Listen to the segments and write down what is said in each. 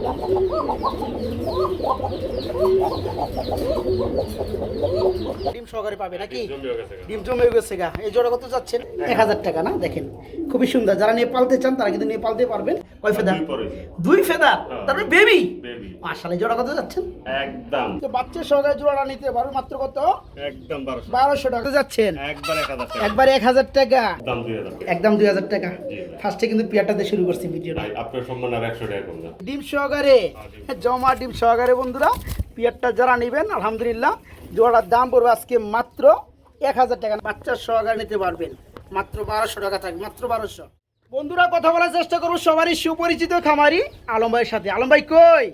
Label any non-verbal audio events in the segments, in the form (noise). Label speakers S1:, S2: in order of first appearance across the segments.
S1: Thank you. ডিম সহকারে পাবে নাকি। ডিম জমে গেছে গা। এই জোড়া কত যাচ্ছেন এক হাজার। টাকা না? দেখেন খুবই সুন্দর। যারা নিয়ে পালতে চান তারা কিন্তু নিয়ে পালতে পারবেন। কয় ফেদার?
S2: দুই পরে।
S1: ফেদার?
S2: হ্যাঁ।
S1: তারপরে বেবি? মাসালে জোড়া কত যাচ্ছেন
S2: একদম।
S1: বাচ্চা সহকারে জোড়াটা নিতে পারবে মাত্র কত?
S2: একদম বারোশো।
S1: টাকা। যাচ্ছেন
S2: একবার এক হাজার টাকা।
S1: একদম দুই হাজার টাকা। ফার্স্টে কিন্তু পিয়ারটাতে শুরু করছি ভিডিওটা।
S2: আপনার সম্মান আর একশো টাকা
S1: ডিম সহকারে?
S2: হ্যাঁ,
S1: জমা ডিম সহকারে বন্ধুরা। পিয়ারটা যারা নেবেন আলহামদুলিল্লাহ জোড়ার দাম পড়বে আজকে মাত্র এক হাজার টাকা। বাচ্চার সহকারে নিতে পারবেন। মাত্র বারোশো টাকা থাকবে মাত্র বারোশো। বন্ধুরা কথা বলার চেষ্টা করব সবারই সুপরিচিত খামারি আলম ভাইয়ের সাথে। আলম ভাই কই?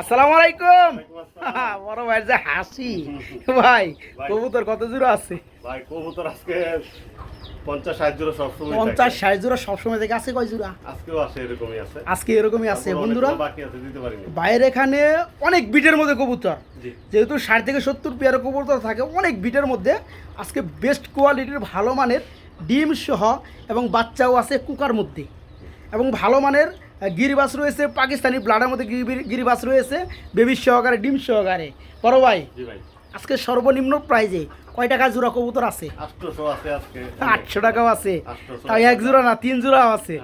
S1: আসসালামু আলাইকুম। (laughs) বড় ভাইয়ের যে হাসি। ভাই। কবুতর কত জোড়া আছে?
S2: ভাই কবুতর আজকে জোড়া সবসময়
S1: জোড়া সবসময় থেকে। আছে কয় জোড়া?
S2: আজকেও আছে এরকমই আছে।
S1: আজকে এরকমই আছে। বন্ধুরা
S2: বাকি আছে দিতে পারিনি।
S1: বাইরে এখানে অনেক বিটের মধ্যে কবুতর। যেহেতু ষাট থেকে সত্তর পেয়ার কবুতর থাকে অনেক বিটের মধ্যে। আজকে বেস্ট কোয়ালিটির ভালো মানের ডিম সহ এবং বাচ্চাও আছে কুকার মধ্যে। এবং ভালো মানের গিরিবাস রয়েছে পাকিস্তানি ব্লাডের মধ্যে গিরি- গিরিবাস রয়েছে বেবি সহকারে ডিম সহকারে। বড় ভাই আজকে সর্বনিম্ন প্রাইজে কয় টাকা জোড়া কবুতর আছে? আটশো টাকাও আছে। তাই এক জোড়া না তিন জোড়াও আছে?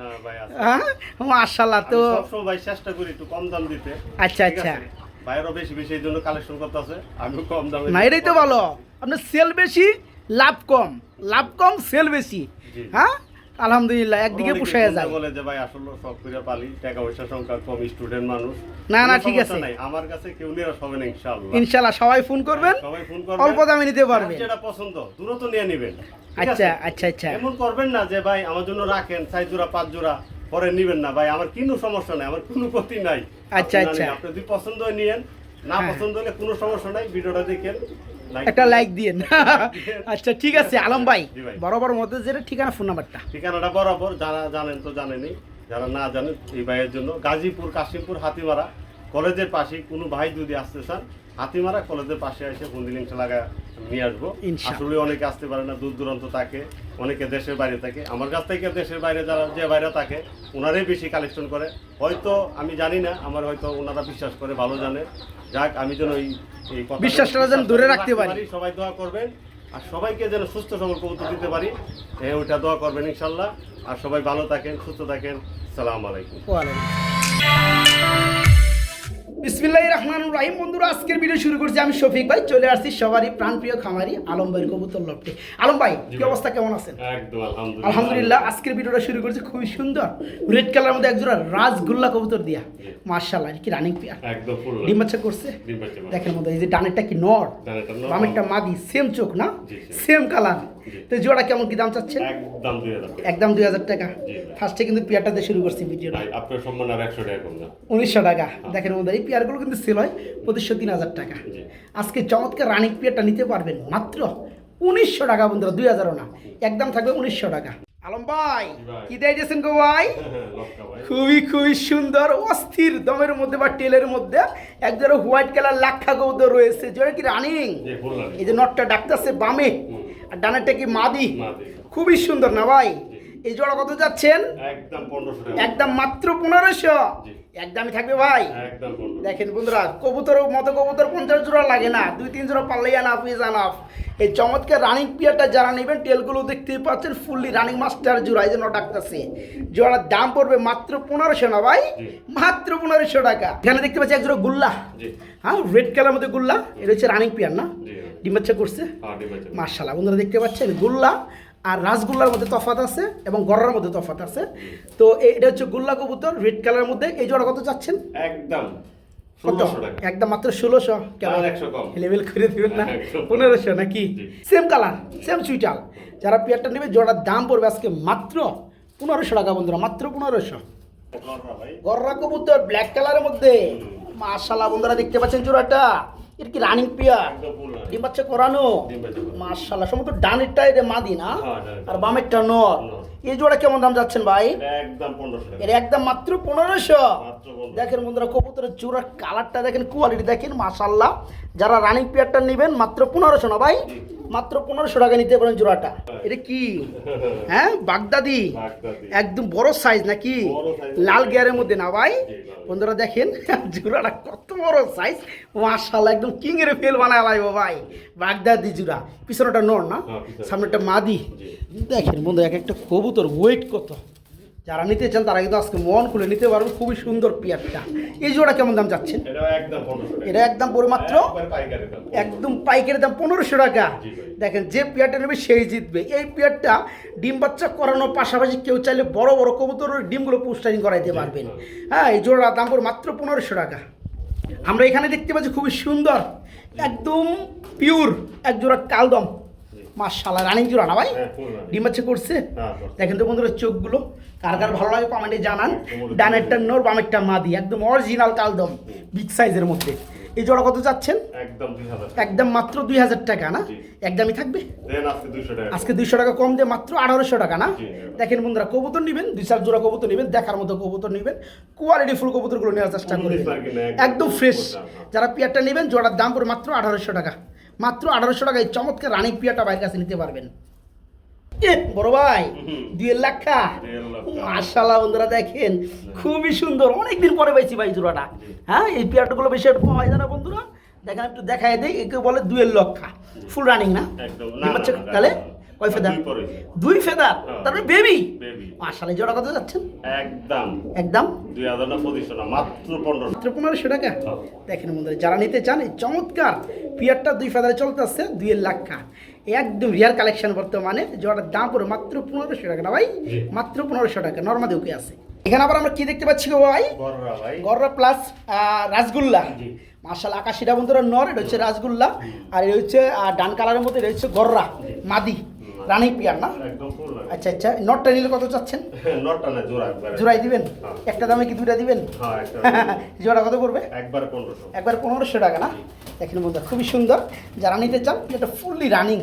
S2: হ্যাঁ
S1: হ্যাঁ? মার্শাল্লাহ তো
S2: আমি সবসময় ভাই চেষ্টা করি একটু কম দাম দিতে।
S1: আচ্ছা, আচ্ছা।
S2: ভাইয়েরও বেশি বেশি এই জন্য কালেকশন করতে আছে আমিও কম দামে
S1: না এটাই তো ভালো। আপনার সেল বেশি লাভ কম। লাভ কম সেল বেশি। হ্যাঁ? আলহামদুলিল্লাহ একদিকে পুষায় যায়।
S2: বলে যে ভাই আসলে সব করে পালি টাকা পয়সা সংখ্যা কম স্টুডেন্ট মানুষ।
S1: না, না, ঠিক আছে।
S2: আমার কাছে কেউ নিরাশ হবে না ইনশাআল্লাহ।
S1: ইনশাল্লাহ সবাই ফোন করবেন
S2: সবাই ফোন করবেন।
S1: অল্প দামে নিতে পারবেন।
S2: যেটা পছন্দ দূরত্ব নিয়ে নেবেন।
S1: আচ্ছা আচ্ছা আচ্ছা।
S2: এমন করবেন না যে ভাই আমার জন্য রাখেন চার জোড়া পাঁচ জোড়া পরে নিবেন না। ভাই আমার কোনো সমস্যা নাই আমার কোনো ক্ষতি নাই।
S1: আচ্ছা, আচ্ছা।
S2: আপনি যদি পছন্দ হয় নিয়েন না
S1: হ্যাঁ।
S2: পছন্দ হলে কোনো সমস্যা নাই ভিডিওটা দেখেন।
S1: একটা লাইক দিয়েন। (laughs) আচ্ছা ঠিক আছে আলম ভাই। বরাবর মধ্যে যেটা ঠিকানা ফোন নাম্বারটা
S2: ঠিকানাটা বরাবর যারা জানেন তো জানেনি যারা না জানেন এই ভাইয়ের জন্য গাজীপুর কাশিমপুর হাতিমারা কলেজের পাশে কোনো ভাই যদি আসতে চান হাতিমারা কলেজের পাশে এসে লিঙ্কটা লাগা নিয়ে আসব। আসলে অনেকে আসতে পারে না দূর দূরান্ত থাকে অনেকে দেশের বাইরে থাকে। আমার কাছ থেকে দেশের বাইরে যারা যে বাইরে থাকে ওনারাই বেশি কালেকশন করে। হয়তো আমি জানি না আমার হয়তো ওনারা বিশ্বাস করে ভালো জানে। যাক আমি যেন এই এই
S1: বিশ্বাসটা যেন ধরে রাখতে পারি।
S2: সবাই দোয়া করবেন। আর সবাইকে যেন সুস্থ সবল কবুতর দিতে পারি হ্যাঁ ওইটা দোয়া করবেন ইনশাল্লাহ আর সবাই ভালো থাকেন সুস্থ থাকেন। সালাম আলাইকুম।
S1: বিসমিল্লাহ রহমান রাহিম। বন্ধুরা আজকের ভিডিও শুরু করছি আমি শফিক ভাই। চলে আসছি সবারই প্রাণপ্রিয় খামারি আলম ভাইয়ের কবুতর লপটে আলম ভাই কি অবস্থা? কেমন আছেন?
S2: একদম আলহামদুলিল্লাহ।
S1: আলহামদুলিল্লাহ আজকের ভিডিওটা শুরু করছি খুবই সুন্দর। রেড কালার মধ্যে একজোড়া রাজগুল্লা কবুতর দিয়া। মার্শাল্লাহ কি রানিং পেয়ার ডিম বাচ্চা করছে। দেখেন মতো এই যে ডানেরটা কি নর। বামেরটা মাদি সেম চোখ না। Same colour. তো জোড়া কেমন কি দাম চাচ্ছেন?
S2: একদম দুই হাজার
S1: টাকা। ফার্স্টে কিন্তু পেয়ারটা দিয়ে শুরু করছি ভিডিওটা
S2: ভাই আপনার সম্মান আর একশো টাকা
S1: উনিশশো টাকা। দেখেন বন্ধু এই পেয়ারগুলো কিন্তু সেল হয় পঁচিশশো তিন হাজার টাকা। আজকে চমৎকার রানিং পেয়ারটা নিতে পারবেন মাত্র উনিশশো টাকা বন্ধুরা দুই হাজারও না। একদম থাকবে উনিশশো টাকা। আলম ভাই কি দেয় দিয়েছেন গো ভাই? খুবই খুবই সুন্দর অস্থির দমের মধ্যে বা টেলের মধ্যে একজোড়া হোয়াইট কালার লাক্ষা গৌদ রয়েছে। যেটা কি রানিং এই যে নটটা ডাকতেছে বামে। আর ডানারটা কি মাদি
S2: মা দিই।
S1: খুবই সুন্দর না ভাই এই জোড়া কত যাচ্ছেন?
S2: একদম পনেরোশো
S1: একদম মাত্র পনেরোশো। একদমই থাকবে ভাই? দেখেন বন্ধুরা কবুতর মতো কবুতর পঞ্চাশ জোড়া লাগে না। দুই তিন জোড়া পারলেই আনাফ ইজ আনাফ এই চমৎকার রানিং পিয়ারটা যারা নেবেন টেলগুলো দেখতেই পাচ্ছেন ফুললি রানিং মাস্টার জোড়া এই জন্য ডাকতেছে। জোড়ার দাম পড়বে মাত্র পনেরোশো না ভাই? মাত্র পনেরোশো টাকা। এখানে দেখতে পাচ্ছি এক জোড়া গুল্লা। হ্যাঁ রেড কালার মধ্যে গুল্লা এটা হচ্ছে রানিং পিয়ার না?
S2: জি।
S1: ডিম বাচ্চা করছে?
S2: হ্যাঁ
S1: মার্শাল্লাহ বন্ধুরা দেখতে পাচ্ছেন গুল্লা। আর রাসগুল্লার মধ্যে তফাত আছে এবং গররার মধ্যে তফাত আছে। তো এটা হচ্ছে গুল্লা কবুতর রেড কালারের মধ্যে। এই জোড়া কত চাচ্ছেন?
S2: একদম।
S1: একদম মাত্র ষোলোশো? কেমন
S2: আর 100 কম।
S1: লেভেল করে দিবেন না। পনেরোশো নাকি? সেম কালার সেম সুইটাল যারা পেয়ারটা নেবে জোড়ার দাম পড়বে আজকে মাত্র পনেরোশো টাকা বন্ধুরা মাত্র পনেরোশো।
S2: গররা
S1: কবুতর ব্ল্যাক কালারের মধ্যে। মাশাল্লাহ বন্ধুরা দেখতে পাচ্ছেন জোড়াটা? এর কি রানিং পেয়ার ডিম বাচ্চা করানো? মার্শাল্লাহ সম্ভবত ডানেরটা এটা মাদি না
S2: হ্যাঁ,
S1: আর বামেরটা নর। এই জোড়া কেমন দাম যাচ্ছেন ভাই? এর একদম মাত্র পনেরোশো। দেখেন বন্ধুরা কবুতরের চূড়ার কালারটা দেখেন কোয়ালিটি দেখেন মাশাল্লাহ যারা রানিং পেয়ারটা নেবেন মাত্র পনেরোশো না ভাই? মাত্র পনেরোশো টাকা নিতে পারেন জোড়াটা। এটা কি? (laughs) হ্যাঁ? বাগদাদি। একদম বড় সাইজ নাকি? লাল গিয়ারের মধ্যে না ভাই? বন্ধুরা দেখেন (laughs) জোড়াটা কত বড় সাইজ মাশাল্লাহ একদম কিং এর ফেল বানায় লাইব ভাই। বাগদাদি জোড়া। পিছনেটা নর না?
S2: হ্যাঁ।
S1: সামনেটা মাদি। দেখেন বন্ধু এক একটা কবুতর ওয়েট কত? যারা নিতে চান তারা কিন্তু আজকে মন খুলে নিতে পারবেন। খুবই সুন্দর পেয়ারটা এই জোড়া কেমন দাম যাচ্ছেন?
S2: এটা একদম
S1: পড়ে মাত্র একদম পাইকারি দাম পনেরোশো টাকা। দেখেন যে পেয়ারটা নেবে সেই জিতবে। এই পেয়ারটা ডিম বাচ্চা করানোর পাশাপাশি কেউ চাইলে বড় বড় কবুতরের ডিমগুলো পোস্টারিং করাইতে পারবেন। হ্যাঁ এই জোড়ার দাম পড়ে মাত্র পনেরোশো টাকা। আমরা এখানে দেখতে পাচ্ছি খুবই সুন্দর একদম পিওর এক জোড়া কালদম। মাশাল্লাহ রানিং জোড়া না ভাই?
S2: হ্যাঁ।
S1: ডিম বাচ্চা করছে।
S2: হ্যাঁ,
S1: দেখেন তো বন্ধুরা চোখগুলো কার কার ভালো লাগে কমেন্টে জানান। ডানেরটা নোর বামেরটা মাদি একদম অরিজিনাল কালদম বিগ সাইজের মধ্যে। এই জোড়া কত যাচ্ছেন
S2: একদম
S1: মাত্র দুই হাজার টাকা না? একদমই থাকবে?
S2: আজকে দুইশো টাকা।
S1: কম দিয়ে মাত্র আঠারোশো টাকা না? দেখেন বন্ধুরা কবুতর নেবেন দুই চার জোড়া কবুতর নেবেন দেখার মতো কবুতর নেবেন। কোয়ালিটি ফুল কবুতরগুলো নেওয়ার চেষ্টা করবেন
S2: একদম
S1: ফ্রেশ
S2: হ্যাঁ।
S1: যারা পিয়ারটা নেবেন জোড়ার দাম পড়ে মাত্র আঠারোশো টাকা। মাত্র আঠারোশো টাকায় চমৎকার রানিং পিয়ারটা বাইরের কাছে নিতে পারবেন। বড় ভাই। দুই লাখা। মাশাল্লাহ বন্ধুরা দেখেন খুবই সুন্দর। অনেকদিন পরে পাইছি ভাই জোড়াটা। হ্যাঁ এই পেয়ারটাগুলো বেশি একটু পাওয়া যায় না বন্ধুরা। দেখেন একটু দেখাই দেয় একে বলে দুয়ের লক্ষা ফুল রানিং না? তাহলে। কয় ফেদার
S2: দুই।
S1: দুই ফেদার
S2: হ্যাঁ।
S1: তারপরে বেবি। মাশাল্লাহ জোড়া কত যাচ্ছেন?
S2: একদম।
S1: একদম?
S2: দুই হাজার না পঁচিশশো না মাত্র পনেরোশো
S1: মাত্র পনেরোশো টাকা?
S2: হ্যাঁ।
S1: দেখেন বন্ধুরা যারা নিতে চান এই চমৎকার পিয়ারটা দুই ফেদারে চলতে আসছে দুইয়ের লাখা একদম রিয়ার কালেকশন বর্তমানে জোড়ার দাম পড়ে মাত্র পনেরোশো টাকা না ভাই? মাত্র পনেরোশো টাকা নর্মাদি ওকে আছে। এখানে আবার আমরা কি দেখতে পাচ্ছি গো ভাই? গররা প্লাস রাসগুল্লা। মার্শাল আকাশিটা বন্ধুরা নর এটা হচ্ছে রাসগুল্লা। আর এটা হচ্ছে ডান কালারের মধ্যে এটা হচ্ছে গররা মাদি। রানিং পিয়ার না? আচ্ছা আচ্ছা নটটা নিলে কত চাচ্ছেন? (laughs)
S2: নটটা না জোড়া
S1: জোড়াই দিবেন?
S2: হ্যাঁ।
S1: একটা দামে কি দুইটা দিবেন?
S2: হ্যাঁ (laughs)
S1: জোড়া কত পড়বে?
S2: একবারে পনেরোশো।
S1: একবার পনেরোশো টাকা না? দেখেন বন্ধুরা খুবই সুন্দর। যারা নিতে চান এটা ফুললি রানিং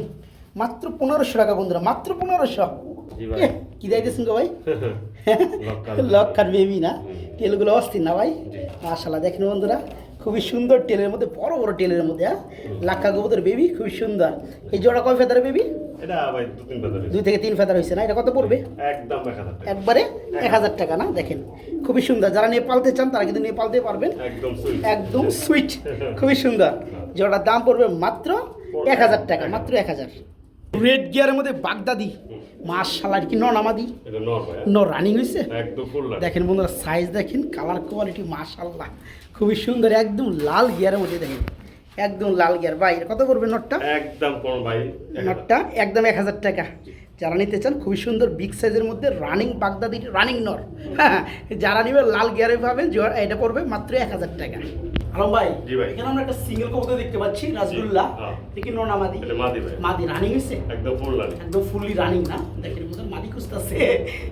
S1: মাত্র পনেরোশো টাকা বন্ধুরা মাত্র পনেরোশো। কি দিতেছেন গো ভাই। (laughs) লক্ষার বেবি না? তেলগুলো অস্থির না ভাই। মাশাল্লাহ দেখেন বন্ধুরা খুবই সুন্দর টেলের মধ্যে বড় বড় টেলের মধ্যে হ্যাঁ? লাক্ষা গোবর বেবি খুবই সুন্দর। এই জোড়া কয় ফেদার বেবি দুই থেকে তিন ফেদার হয়েছে না? এটা কত পড়বে? একবারে এক হাজার টাকা না? দেখেন খুবই সুন্দর। যারা নিয়ে পালতে চান তারা কিন্তু নিয়ে পালতে পারবেন।
S2: একদম সুইট
S1: খুবই সুন্দর। যেটার দাম পড়বে মাত্র এক হাজার টাকা মাত্র এক হাজার। রেড গিয়ারের মধ্যে বাগদাদি। মাশাল্লাহ কি ননামাদি?
S2: এটা নর
S1: ন রানিং হয়েছে? দেখেন বন্ধুরা সাইজ দেখেন কালার কোয়ালিটি মাশাল্লাহ খুবই সুন্দর একদম লাল গিয়ারের মধ্যে দেখেন। একদম লাল গিয়ার। ভাই কত করবে নটটা?
S2: একদম কোন ভাই
S1: নটটা একদম এক হাজার টাকা। যারা নিতে চান খুবই সুন্দর বিগ সাইজের মধ্যে রানিং বাগদাদি রানিং নর। হ্যাঁ যারা নিবে লাল গিয়ারে পাবেন এটা পড়বে মাত্র এক হাজার টাকা। আলম ভাই এখানে আমরা একটা সিঙ্গেল কবুতর দেখতে পাচ্ছি রাসগুল্লাহ
S2: হ্যাঁ।
S1: দেখি
S2: এটা মাদি
S1: মাদি রানিং হয়েছে
S2: একদম ফুল লাগে
S1: একদম ফুললি রানিং না? দেখেন মধ্যে মাদি খুঁজতেছে।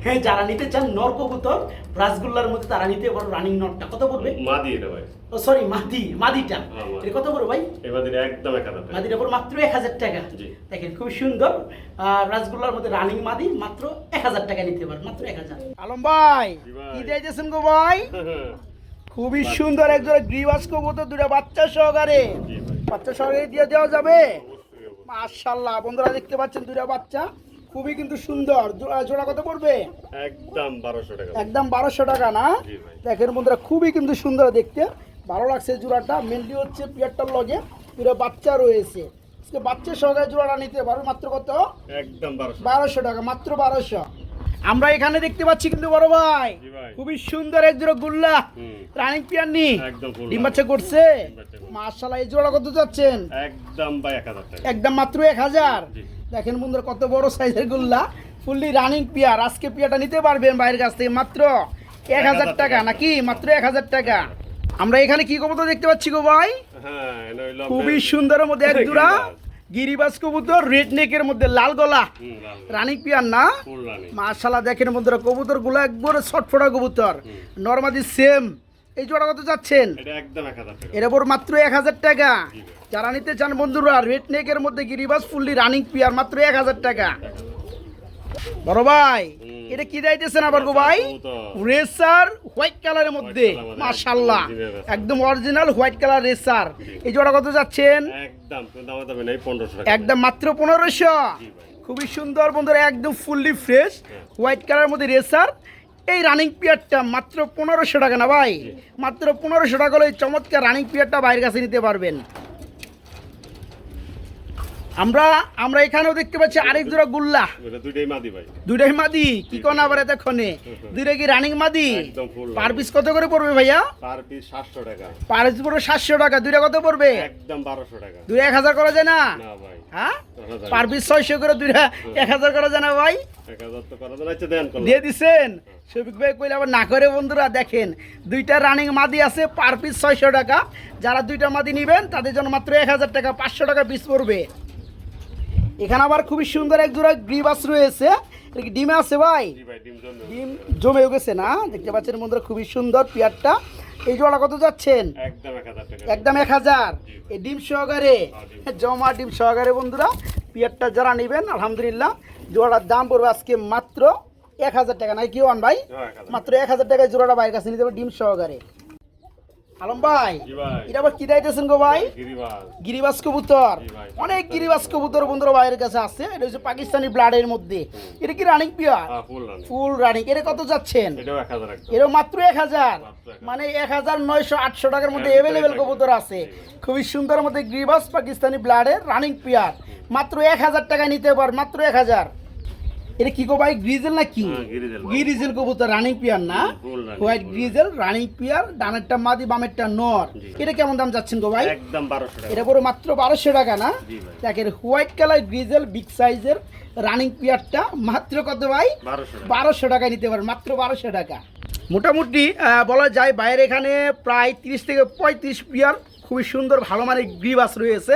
S1: হ্যাঁ যারা নিতে চান নর কবুতর রাসগুল্লার মধ্যে তারা নিতে পারো রানিং নটটা কত পড়বে?
S2: মাদি এটা ভাই।
S1: ও সরি মাদি মাদিটা।
S2: হ্যাঁ।
S1: এটা কত পড়বে ভাই?
S2: দিলে একদম এক হাজার টাকা।
S1: মাদির উপর মাত্র এক হাজার টাকা।
S2: জি।
S1: দেখেন খুব সুন্দর। আহ, রাসগোল্লার মধ্যে রানিং মাদি মাত্র এক হাজার টাকা নিতে পারেন মাত্র এক হাজার। আলম ভাই
S2: ভাই।
S1: কি দিয়েছেন গো ভাই? (laughs) খুবই সুন্দর একজোড়া গ্রিবাস কবুতর দুটা বাচ্চা সহকারে। বাচ্চা সহকারে দিয়ে দেওয়া যাবে। মাশাল্লাহ বন্ধুরা দেখতে পাচ্ছেন দুটা বাচ্চা। খুবই কিন্তু সুন্দর। জোড়া কত পড়বে?
S2: একদম বারোশো টাকা।
S1: একদম বারোশো টাকা না? দেখেন বন্ধুরা খুবই কিন্তু সুন্দর দেখতে। ভালো লাগছে জোড়াটা। মেনলি হচ্ছে পিয়ারটার লগে দুটো বাচ্চা রয়েছে। বাচ্চা সহকারে জোড়াটা নিতে পারবে মাত্র কত?
S2: একদম বারোশো
S1: টাকা মাত্র বারোশো। আমরা এখানে দেখতে পাচ্ছি কিন্তু বড় ভাই। খুবই সুন্দর এক জোড়া গুল্লা। রানিং পিয়ার নি?
S2: একদম ডিম বাচ্চা করছে?
S1: মার্শাল্লাহ এই জোড়া কত যাচ্ছেন?
S2: একদম ভাই এক হাজার টাকা।
S1: একদম মাত্র এক হাজার? দেখেন বন্ধুরা কত বড় সাইজের গুল্লা। ফুললি রানিং পিয়ার আজকে পিয়াটা নিতে পারবেন বাইরের কাছ থেকে মাত্র এক হাজার টাকা নাকি? মাত্র এক হাজার টাকা। আমরা এখানে কি কবুতর দেখতে পাচ্ছি গো ভাই?
S2: হ্যাঁ
S1: খুবই সুন্দরের মধ্যে এক জোড়া। (laughs) গিরিবাস কবুতর রেড নেকের মধ্যে লাল গলা।
S2: রানিক
S1: রানিং পিয়ার না? মাশালা দেখেন বন্ধুরা কবুতরগুলো একবারে ছটফটা কবুতর। নর্মাদি সেম। এই জোড়া কত যাচ্ছেন এর উপর মাত্র এক হাজার টাকা। যারা নিতে চান বন্ধুরা রেড নেকের মধ্যে গিরিবাস ফুললি রানিং পিয়ার মাত্র এক হাজার টাকা। বড় ভাই। এটা কি দাইতেছেন আবার গো ভাই? রেসার হোয়াইট কালারের মধ্যে মাশাল্লাহ
S2: একদম
S1: অরিজিনাল হোয়াইট কালার রেসার। এই জোড়া কত যাচ্ছেন?
S2: একদম কোনো দামে দামে নেই
S1: একদম মাত্র পনেরোশো। খুবই সুন্দর বন্ধুরা একদম ফুললি ফ্রেশ হোয়াইট কালারের মধ্যে রেসার। এই রানিং পিয়ারটা মাত্র পনেরোশো টাকা না ভাই? মাত্র পনেরোশো টাকা হলে এই চমৎকার রানিং পিয়ারটা বাইরের কাছে নিতে পারবেন। আমরা আমরা এখানেও দেখতে পাচ্ছি আরেক জোড়া গুল্লা।
S2: দুইটাই মাদি ভাই।
S1: দুইটাই মাদি? কি কোন আবার এতক্ষণে? (laughs) দুইটা কি রানিং মাদি? পার পিস কত করে পড়বে ভাইয়া?
S2: পার পিস সাতশো টাকা।
S1: পার পিস পড়বে সাতশো টাকা। দুইটা কত পড়বে?
S2: একদম বারোশো টাকা।
S1: দুই এক হাজার করা যায় না?
S2: না ভাই।
S1: হ্যাঁ। পার পিস ছয়শো করে দুইটা (laughs) এক হাজার করা যায় না ভাই?
S2: এক হাজার তো করা যায় না, আচ্ছা দেন।
S1: দিয়ে দিছেন? শফিক ভাই কইলে আবার না করে বন্ধুরা দেখেন দুইটা রানিং মাদি আছে পার পিস ছয়শো টাকা। যারা দুইটা মাদি নেবেন তাদের জন্য মাত্র এক হাজার টাকা পাঁচশো টাকা পিস পড়বে। এখানে আবার খুবই সুন্দর এক জোড়া গ্রিবাস রয়েছে। ডিম আছে ভাই?
S2: ডিম
S1: ডিম জমে গেছে। না? দেখতে পাচ্ছেন বন্ধুরা খুবই সুন্দর পেয়ারটা। এই জোড়া কত যাচ্ছেন?
S2: একদম এক হাজার
S1: এই ডিম সহকারে? জমা ডিম সহকারে বন্ধুরা পিয়ারটা যারা নেবেন আলহামদুলিল্লাহ জোড়াটার দাম পড়বে আজকে মাত্র এক হাজার টাকা। নাই কি ওয়ান ভাই?
S2: হ্যাঁ।
S1: মাত্র এক হাজার টাকায় জোড়াটা বাইরের কাছে নিতে হবে ডিম সহকারে। আলম ভাই এটা আবার কি দাইতেছেন গো ভাই?
S2: গিরিবাস।
S1: কবুতর। অনেক গিরিবাস কবুতর বন্ধুরা বাইরের কাছে আছে এটা হচ্ছে পাকিস্তানি ব্লাডের মধ্যে। এটা কি রানিং পিয়ার
S2: ফুল রানিং
S1: এটা কত যাচ্ছেন? এরও মাত্র এক হাজার। মানে এক হাজার নয়শো আটশো টাকার মধ্যে
S2: হ্যাঁ,
S1: অ্যাভেলেবেল কবুতর আছে। খুবই সুন্দর মধ্যে গ্রিবাস পাকিস্তানি ব্লাডের রানিং পিয়ার মাত্র এক হাজার টাকায় নিতে পার মাত্র এক হাজার। এটা কি কো ভাই গ্রিজেল না কি?
S2: হ্যাঁ, গ্রিজেল
S1: কবুতর রানিং পিয়ার না? White grizzle running. পিয়ার ডানেরটা মাদি বামেরটা নর। এটা কেমন দাম যাচ্ছেন গো ভাই?
S2: একদম বারোশো টাকা।
S1: এটা পুরো মাত্র বারোশো টাকা না? দেখেন হোয়াইট কালার গ্রিজেল বিগ সাইজের রানিং পিয়ারটা মাত্র কত ভাই?
S2: বারোশো টাকা।
S1: টাকায় নিতে পারেন মাত্র বারোশো টাকা। মোটামুটি বলা যায় বাইরে এখানে প্রায় তিরিশ থেকে পঁয়ত্রিশ পিয়ার খুবই সুন্দর ভালো মানের গ্রিবাস রয়েছে।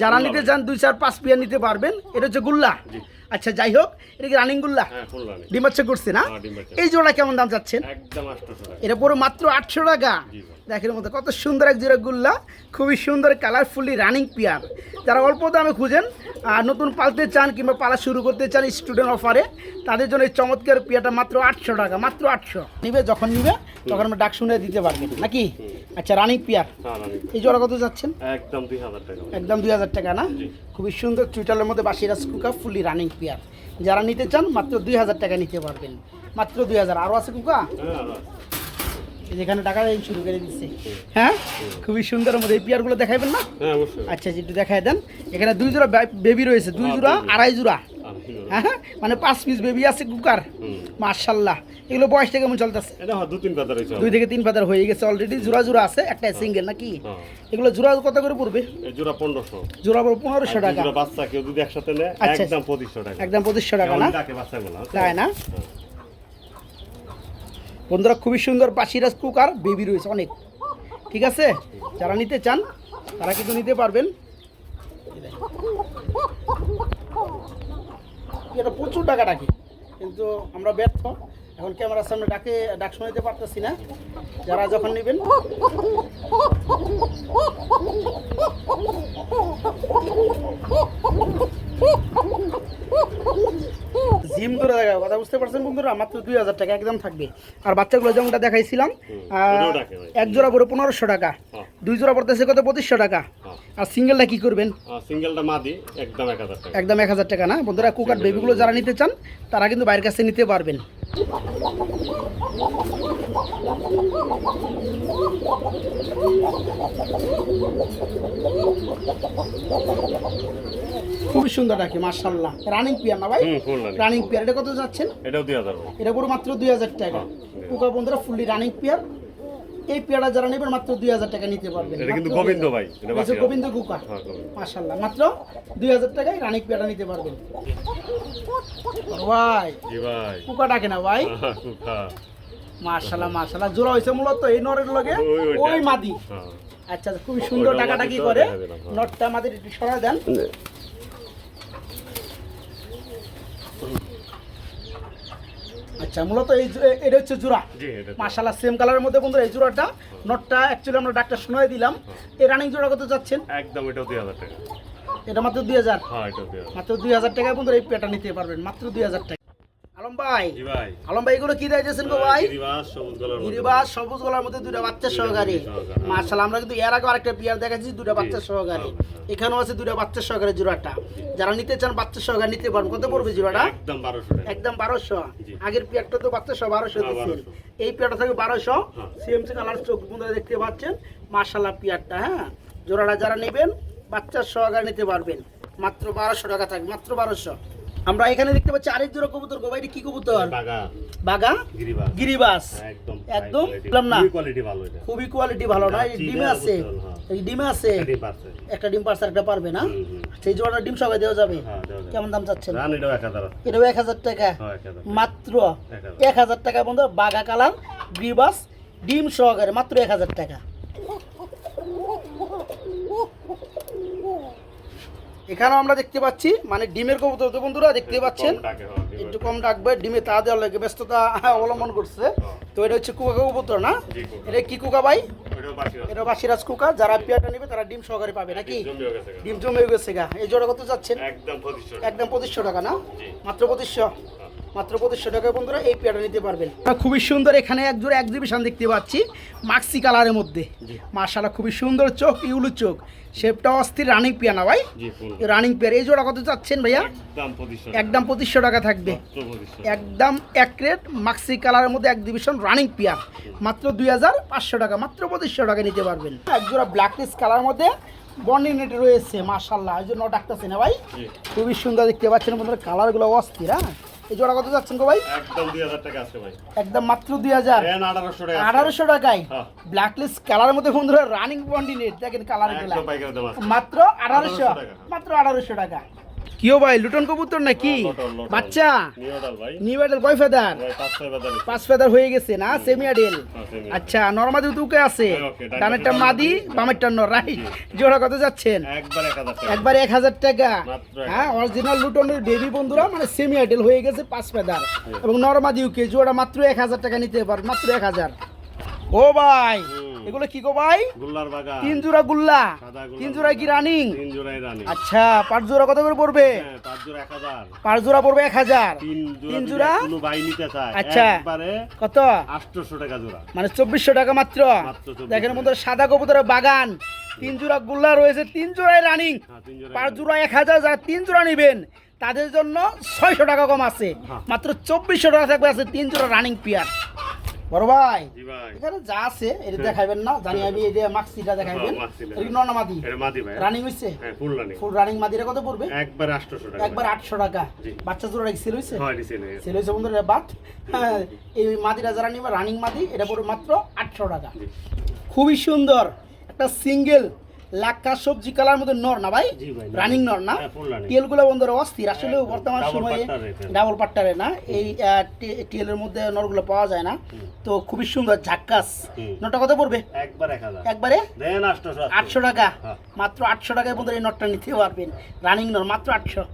S1: যারা নিতে। চান দুই চার পাঁচ পিয়ার নিতে পারবেন। এটা হচ্ছে গুল্লা। আচ্ছা যাই হোক এটা কি রানিংগুল্লা গুল্লা?
S2: হ্যাঁ ফুল রানি
S1: ডিম বাচ্চা করছে না?
S2: হ্যাঁ।
S1: এই জোড়া কেমন দাম
S2: টাকা।
S1: এটা পুরো মাত্র আটশো টাকা। দেখেন মতো। কত সুন্দর এক জোড়া গুল্লা খুবই সুন্দর কালারফুলি রানিং পিয়ার যারা অল্প দামে খুঁজেন আর নতুন পালতে চান কিংবা পালা শুরু করতে চান স্টুডেন্ট অফারে তাদের জন্য এই চমৎকার পিয়াটা মাত্র আটশো টাকা মাত্র আটশো। নিবে যখন নিবে তখন আমরা ডাক শুনে দিতে পারবেন নাকি? আচ্ছা রানিং পিয়ার
S2: হ্যাঁ
S1: এই জোড়া কত যাচ্ছেন?
S2: একদম দুই হাজার টাকা।
S1: একদম দুই হাজার টাকা না? খুবই সুন্দর চুইটালের মধ্যে বাসিরাজ কুকা ফুলি রানিং পিয়ার যারা নিতে চান মাত্র দুই হাজার টাকা নিতে পারবেন। মাত্র দুই হাজার। আরও আছে কুকা?
S2: হ্যাঁ
S1: যেখানে টাকা শুরু করে দিচ্ছে হ্যাঁ? খুবই সুন্দর মধ্যে এই পিয়ারগুলো দেখাইবেন না?
S2: হ্যাঁ
S1: আচ্ছা একটু দেখাই দেন। এখানে দুই জোড়া বেবি রয়েছে দুই জোড়া আড়াই জোড়া।
S2: আলহামদুলিল্লাহ।
S1: হ্যাঁ মানে পাঁচ পিস বেবি আছে কুকার। মার্শাল্লাহ এগুলো বয়সটা কেমন চলতেছে?
S2: হয়
S1: দুই থেকে তিন পাতার হয়ে গেছে অলরেডি জোড়া জোড়া আছে একটা সিঙ্গেল নাকি?
S2: হ্যাঁ
S1: এগুলো জোড়া কত করে পড়বে?
S2: জোড়া পনেরোশো।
S1: জোড়া পড়বে পনেরোশো টাকা।
S2: বাচ্চা কেউ যদি একসাথে নেয়
S1: আচ্ছা।
S2: একদম পঁচিশশো টাকা।
S1: একদম পঁচিশশো টাকা না? তাই না? বন্ধুরা, খুবই সুন্দর পাশিরাজ কুকার বেবি রয়েছে অনেক। ঠিক আছে? যারা নিতে চান, তারা কিন্তু নিতে পারবেন। এটা প্রচুর টাকা ডাকি। কিন্তু আমরা ব্যর্থ। এখন ক্যামেরার সামনে ডাকে, ডাক শোনাতে পারতেছি না। যারা যখন নেবেন। (laughs) জিম ধরে দেখা কথা বুঝতে পারছেন বন্ধুরা? মাত্র দুই হাজার টাকা একদম থাকবে। আর বাচ্চাগুলো যেমনটা দেখাইছিলাম। এক জোড়া পড়ে পনেরোশো টাকা
S2: হ্যাঁ।
S1: দুই জোড়া পড়তেছে কত? পঁচিশশো টাকা।
S2: হ্যাঁ।
S1: আর সিঙ্গেলটা কি করবেন?
S2: সিঙ্গেলটা মাদি একদম এক হাজার টাকা।
S1: একদম এক হাজার টাকা না? বন্ধুরা কুকার বেবিগুলো যারা নিতে চান তারা কিন্তু বাইরের কাছে নিতে পারবেন। খুবই সুন্দর রাখি মার্শাল্লাহ রানিং পিয়ার না ভাই?
S2: রানি
S1: পিয়ার এটা কত যাচ্ছেন?
S2: এটাও দুই হাজার
S1: এটা পুরো মাত্র দুই হাজার টাকা।
S2: হ্যাঁ।
S1: কুকার বন্ধুরা ফুললি রানিং পেয়ার এই পেয়ারা যারা নেবেন মাত্র দুই হাজার টাকা নিতে পারবেন।
S2: এটা কিন্তু গোবিন্দ
S1: 2000
S2: ভাই
S1: গোবিন্দ কুকার।
S2: হ্যাঁ
S1: মাশাল্লাহ মাত্র দুই হাজার টাকায় রানিং পেয়ারটা নিতে পারবেন। ভাই কুকা ডাকে না ভাই?
S2: হ্যাঁ, কুকা।
S1: মাশাল্লাহ মাশাল্লাহ জোড়া হয়েছে মূলত এই নরের লগে
S2: ওই
S1: মাদি।
S2: হ্যাঁ।
S1: আচ্ছা খুবই সুন্দর টাকাটা কি করে। নটটা মাদির একটু সরা দেন। আচ্ছা মূলত এই এটা হচ্ছে জোড়া
S2: এটা
S1: মাশাল্লাহ সেম কালারের মধ্যে বন্ধুরা এই জোড়াটা নটটা অ্যাকচুয়ালি আমরা ডাক্তার শোনাই দিলাম। এই রানিং জোড়া কত যাচ্ছেন?
S2: একদম এটাও দুই হাজার টাকা।
S1: এটা মাত্র দুই হাজার?
S2: হ্যাঁ দুই হাজার।
S1: মাত্র দুই হাজার টাকায় বন্ধুরা এই পেটা নিতে পারবেন মাত্র দুই হাজার টাকা আলম ভাই
S2: ভাই।
S1: আলম ভাই এগুলো কি দিয়েছেন গো ভাই?
S2: গিরিবাস সবুজ গলার মধ্যে।
S1: দুটা বাচ্চা সহকারী। মার্শাল আমরা কিন্তু এর আগে আরেকটা পেয়ার দেখাচ্ছি দুটা বাচ্চা সহকারী।
S2: হ্যাঁ।
S1: এখানেও আছে দুটা বাচ্চা সহকারী জোড়াটা। যারা নিতে চান বাচ্চা সহকারে নিতে পারবেন। কত পড়বে জোড়াটা?
S2: একদম বারোশো
S1: একদম বারোশো। আগের পেয়ারটা তো বাচ্চা সহ বারোশো
S2: হ্যাঁ,
S1: দিচ্ছেন এই পেয়ারটা থাকবে বারোশো।
S2: হ্যাঁ।
S1: সিএমসি কালার চোখ বন্ধুরা দেখতে পাচ্ছেন। মার্শাল্লাহ পেয়ারটা হ্যাঁ। জোড়াটা যারা নেবেন বাচ্চার সহকারে নিতে পারবেন। মাত্র বারোশো টাকা থাকবে মাত্র বারোশো। আমরা এখানে দেখতে পাচ্ছি আরেক জোড়া কবুতর। গো ভাই এটা কি কবুতর?
S2: বাগা।
S1: বাগা?
S2: গিরিবাস।
S1: গিরিবাস।
S2: একদম
S1: একদম। বললাম না।
S2: খুবই কোয়ালিটি ভালো এটা।
S1: খুবই কোয়ালিটি ভালো না? এই ডিমে আছে।
S2: হ্যাঁ।
S1: এই ডিমে আছে। একটা ডিম পার্স একটা পারবে না। সেই জোড়াটা ডিম সবাই দেওয়া যাবে?
S2: হ্যাঁ।
S1: কেমন দাম চাচ্ছেন?
S2: রান এটাও এক হাজার। আছে।
S1: এটাও এক হাজার টাকা।
S2: হ্যাঁ
S1: মাত্র
S2: এক হাজার।
S1: এক হাজার টাকা বন্ধু বাঘা কালার গ্রিবাস ডিম সহকারে মাত্র এক হাজার টাকা। এখানেও আমরা দেখতে পাচ্ছি মানে ডিমের কবুতর তো বন্ধুরা দেখতে পাচ্ছেন।
S2: হ্যাঁ।
S1: একটু কম ডাকবে ডিমে তা দেওয়ার লাগে ব্যস্ততা (laughs) অবলম্বন করছে। তো এটা হচ্ছে কুকা কবুতর না? এটা কি কুকা ভাই। এটা বাসিরাজ কুকা। যারা পেয়ারটা নেবে তারা ডিম সহকারে পাবে নাকি। ডিম জমে গেছে গা। এই জোড়া কত যাচ্ছেন
S2: একদম পঁচিশশো টাকা।
S1: একদম পঁচিশশো টাকা না? মাত্র পঁচিশশো? মাত্র পঁচিশশো টাকায় বন্ধুরা এই পেয়ারটা নিতে পারবেন। খুবই সুন্দর এখানে এক জোড়া এক্সিবিশন দেখতে পাচ্ছি মাক্সি কালারের মধ্যে। মার্শাল্লাহ খুবই সুন্দর চোখ ইউলু চোখ। শেপটা অস্থির রানিং পেয়ার না ভাই? রানিং পেয়ার এই জোড়া কত চাচ্ছেন ভাইয়া?
S2: একদম পঁচিশশো টাকা।
S1: থাকবে। একদম এক রেট মাক্সি কালারের মধ্যে এক ডিভিশন রানিং পেয়ার মাত্র দুই হাজার পাঁচশো টাকা মাত্র পঁচিশশো টাকা নিতে পারবেন। এক জোড়া ব্ল্যাক লিস কালার মধ্যে বন্ডিং নেট রয়েছে মার্শাল্লাহ এই জন্য ডাকতেছে না ভাই? খুবই সুন্দর দেখতে পাচ্ছেন বন্ধুরা কালারগুলো অস্থির হ্যাঁ? এই জোড়া কত যাচ্ছেন গো ভাই
S2: একদম দুই হাজার টাকা আছে ভাই
S1: একদম মাত্র দুই হাজার
S2: দেন আঠারোশো টাকা আছে।
S1: আঠারোশো টাকায়
S2: হ্যাঁ।
S1: ব্ল্যাক লিস্ট কালারের মধ্যে বন্ধুরা রানিং বন্ডি নেট দেখেন
S2: কালারগুলা।
S1: মাত্র আঠারোশো
S2: 1800 টাকা।
S1: মাত্র আঠারোশো টাকা কিও ভাই লুটন কবুতর নাকি?
S2: লটন।
S1: বাচ্চা। নিউ ব্যাটেল কয় ফেদার?
S2: পাঁচ
S1: ফেদার হয়ে গেছে না? Semi adult.
S2: হ্যাঁ,
S1: আচ্ছা নর্মাদি উতুকে আছে।
S2: হ্যাঁ,
S1: ডানেরটা মাদি বামেরটা নর রাইট? জোড়া কত যাচ্ছেন?
S2: একবার এক হাজার টাকা।
S1: হ্যাঁ অরিজিনাল লুটনের বেবি বন্ধুরা মানে সেমি আইডেল হয়ে গেছে পাঁচ ফেদার। এবং নর্মাদি ইউকে জোড়া মাত্র এক হাজার টাকা নিতে পার মাত্র এক হাজার। ও ভাই। এগুলো কি গো ভাই?
S2: গোল্লার বাগা।
S1: তিন জোড়া গুল্লা। তিন জোড়া কি রানিং?
S2: তিন জোড়াই রানী।
S1: আচ্ছা পাঁচ জোড়া কত করে পড়বে?
S2: হ্যাঁ, পাঁচ জোড়া এক হাজার।
S1: পাঁচ জোড়া পড়বে এক হাজার।
S2: তিন জোড়া? কোনো ভাই নিতে চায়,
S1: আচ্ছা।
S2: একবারে
S1: কত?
S2: 800 টাকা জোড়া।
S1: মানে চব্বিশশো টাকা মাত্র।
S2: 2400
S1: দেখেন মতো সাদা কবুতরের বাগান। তিন জোড়া গুল্লা রয়েছে তিন জোড়ায় রানিং।
S2: হ্যাঁ,
S1: পাঁচ জোড়া এক হাজার যারা তিন জোড়া নেবেন তাদের জন্য ছয়শো টাকা কম আছে।
S2: হ্যাঁ।
S1: মাত্র চব্বিশশো টাকা থাকবে আছে তিন জোড়া রানিং পিয়ার। বড় ভাই। এখানে যা আছে এটা দেখাইবেন না জানি আমি এই যে মাক্সিটা দেখাবেন
S2: হ্যাঁ,
S1: এটা নন মাদি?
S2: এটা মাদি ভাই।
S1: রানিং হইছে?
S2: হ্যাঁ, ফুল রানিং
S1: ফুল রানিং মাদিরা কত পড়বে?
S2: একবার 800 টাকা।
S1: একবার
S2: ভাই।
S1: আটশো টাকা।
S2: জি।
S1: বাচ্চা জোড়া সেল হইছে?
S2: হ্যাঁ দিছে না।
S1: সেল হয়েছে বন্ধুরা বাট হ্যাঁ এই মাদিরা যারা নিবে রানিং মাদি এটা পড়বে মাত্র আটশো টাকা। খুবই সুন্দর। একটা সিঙ্গেল লাক্কা সবজি কালার মধ্যে নর না ভাই? রানিং নর না?
S2: হ্যাঁ, full running।
S1: বন্ধুরা অস্থির। আসলে বর্তমান সময়ে ডাবল পাট্টারে না। এই আহ, টে- টেলের মধ্যে নরগুলো পাওয়া যায় না। তো খুবই সুন্দর ঝাক্কাস। নটা কত পড়বে?
S2: একবার 1000
S1: একবারে?
S2: দেন 800
S1: আটশো টাকা।
S2: হ্যাঁ।
S1: মাত্র আটশো টাকায় বন্ধুরা এই নটটা নিতে পারবেন। রানিং নর মাত্র আটশো।